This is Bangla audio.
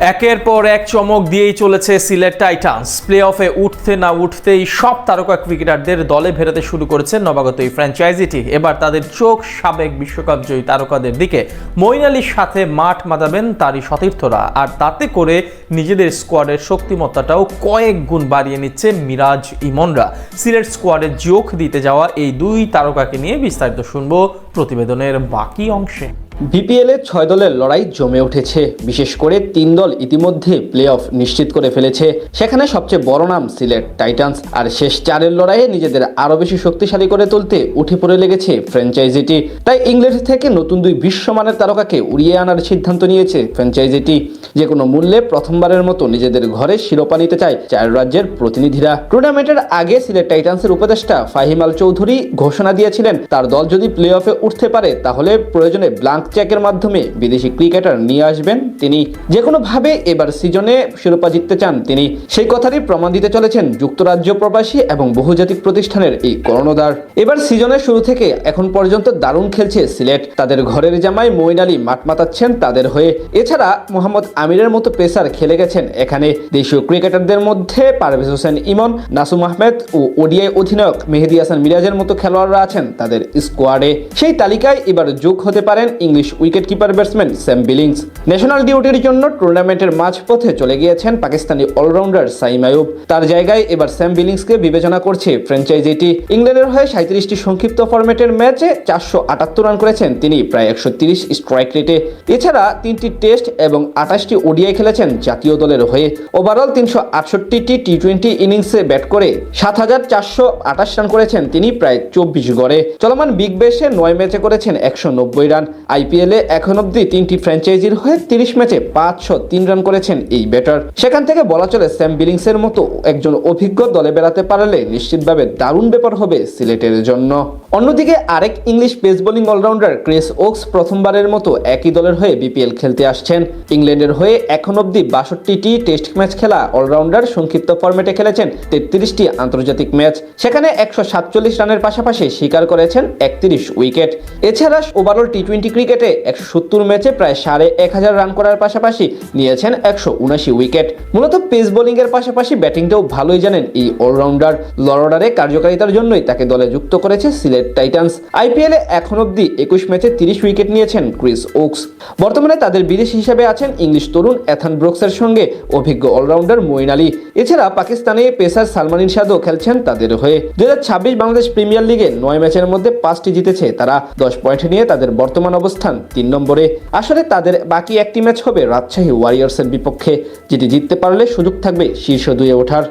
একের পর এক চমক দিয়েই চলেছে সিলেট টাইটান্স। প্লে অফে উঠতে না উঠতেই সব তারকা ক্রিকেটারদের দলে ভেরাতে শুরু করেছে নবাগত এই ফ্র্যাঞ্চাইজিটি এবার তাদের চোখ সাবেক বিশ্বকাপ জয়ী তারকাদের দিকে। মইন আলীর সাথে মাঠ মাতাবেন তারই সতীর্থরা। আর তাতে করে নিজেদের স্কোয়াডের শক্তিমত্তাটাও কয়েক গুণ বাড়িয়ে নিচ্ছে মিরাজ ইমনরা। সিলেট স্কোয়াডের যোগ দিতে যাওয়া এই দুই তারকাকে নিয়ে বিস্তারিত শুনব প্রতিবেদনের বাকি অংশে। বিপিএলে ছয় দলের লড়াই জমে উঠেছে। বিশেষ করে তিন দল ইতিমধ্যে প্লে অফ নিশ্চিত করে ফেলেছে। সেখানে সবচেয়ে বড় নাম সিলেট টাইটান্স। আর শেষ চারের লড়াইয়ে নিজেদের আরও বেশি শক্তিশালী করে তুলতে উঠে পড়ে লেগেছে ফ্র্যাঞ্চাইজিটি। তাই ইংল্যান্ড থেকে নতুন দুই বিশ্বমানের তারকাকে উড়িয়ে আনার সিদ্ধান্ত নিয়েছে ফ্র্যাঞ্চাইজিটি। যে কোনো মূল্যে প্রথমবারের মতো নিজেদের ঘরে শিরোপা নিতে চায় চার রাজ্যের প্রতিনিধিরা। টুর্নামেন্টের আগে সিলেট টাইটান্সের উপদেষ্টা ফাহিমাল চৌধুরী ঘোষণা দিয়েছিলেন, তার দল যদি প্লে অফে উঠতে পারে, তাহলে প্রয়োজনে ব্লাঙ্ক চেকের মাধ্যমে বিদেশি ক্রিকেটার নিয়ে আসবেন। তিনি যে কোনোভাবে এবার সিজনে শিরোপা জিততে চান। তিনি সেই কথারই প্রমাণ দিতে চলেছেন যুক্তরাজ্য প্রবাসী এবং বহুজাতিক প্রতিষ্ঠানের এই কর্ণধার। এবার সিজনের শুরু থেকে এখন পর্যন্ত দারুণ খেলছে সিলেট। তাদের ঘরের জামাই মঈন আলী মাঠ মাতাচ্ছেন তাদের হয়ে। এছাড়া মোহাম্মদ আমিরের মতো পেসার খেলে গেছেন। এখানে দেশীয় ক্রিকেটারদের মধ্যে পারভেজ হোসেন ইমন, নাসুম আহমেদ ও ওডিআই অধিনায়ক মেহেদি হাসান মিরাজের মতো খেলোয়াড়রা আছেন তাদের স্কোয়াডে সেই তালিকায় এবার যোগ হতে পারেন English wicket keeper batsman Sam Billings national ডিউটির জন্য টুর্নামেন্টের মাঝপথে চলে গিয়েছেন পাকিস্তানি অলরাউন্ডার সাইম আয়ুব। তার জায়গায় এবার স্যাম বিলিংসকে বিবেচনা করছে ফ্র্যাঞ্চাইজিটি। ইংল্যান্ডের হয়ে সাঁত্রিশটি সংক্ষিপ্ত ফরম্যাটের ম্যাচে চারশো আটাত্তর রান করেছেন তিনি, প্রায় একশো তিরিশ স্ট্রাইক রেটে এছাড়া তিনটি টেস্ট এবং আঠাশটি ওডিআই খেলেছেন জাতীয় দলের হয়ে। ওভারঅল তিনশো আটষট্টিটি টি টোয়েন্টি ইনিংসে ব্যাট করে সাত হাজার চারশো আঠাশ রান করেছেন তিনি, প্রায় চব্বিশ গড়ে। চলমান বিগ বেশে নয় ম্যাচে করেছেন একশো নব্বই রান। আইপিএলে এখন অব্দি তিনটি ফ্র্যাঞ্চাইজির হয়ে তিরিশ ম্যাচে পাঁচশো তিন রান করেছেন এই ব্যাটার। সেখান থেকে বলা চলে স্যাম বিলিংসের মতো একজন অভিজ্ঞ দলে বেড়াতে পারলে নিশ্চিতভাবে দারুণ ব্যাপার হবে সিলেটের জন্য। অন্যদিকে আরেক English pace bowling allrounder Chris Woakes প্রথমবারের মতো একই দলের হয়ে বিপিএল খেলতে আসছেন। ইংল্যান্ডের হয়ে এখন অব্দি বাষট্টিটি টেস্ট ম্যাচ খেলা অলরাউন্ডার সংক্ষিপ্ত ফরম্যাটে খেলেছেন তেত্রিশটি আন্তর্জাতিক ম্যাচ সেখানে একশো সাতচল্লিশ রানের পাশাপাশি স্বীকার করেছেন একত্রিশ উইকেট। এছাড়া ওভারঅল টি টোয়েন্টি ক্রিকেটে একশো সত্তর ম্যাচে প্রায় সাড়ে এক হাজার রান করার পাশাপাশি নিয়েছেন একশো উনাশি উইকেট। মূলত পেস বোলিংয়ের পাশাপাশি ব্যাটিংটাও ভালোই জানেন এই অলরাউন্ডার। লরডারে কার্যকারিতার জন্যই তাকে দলে যুক্ত করেছে সিলেট টাইটান্স। আইপিএলে এখন অব্দি একুশ ম্যাচে তিরিশ উইকেট নিয়েছেন ক্রিস ওক্স। বর্তমানে তাদের বিদেশ হিসাবে আছেন ইংলিশ তরুণ এথান ব্রোক্সের সঙ্গে অভিজ্ঞ অলরাউন্ডার মঈন আলী। এছাড়া পাকিস্তানে পেসার সালমান ইনসাদও খেলছেন তাদের হয়ে। দুই হাজার ছাব্বিশ বাংলাদেশ প্রিমিয়ার লিগে নয় ম্যাচের মধ্যে পাঁচটি জিতেছে তারা। দশ পয়েন্ট নিয়ে তাদের বর্তমান অবস্থান তিন নম্বরে। আসলে তাদের বাকি একটি ম্যাচ হবে রাজশাহী ওয়ারিয়ার্সের বিপক্ষে। যেটি জিততে পারলে সুযোগ থাকবে শীর্ষ দুয়ে ওঠার।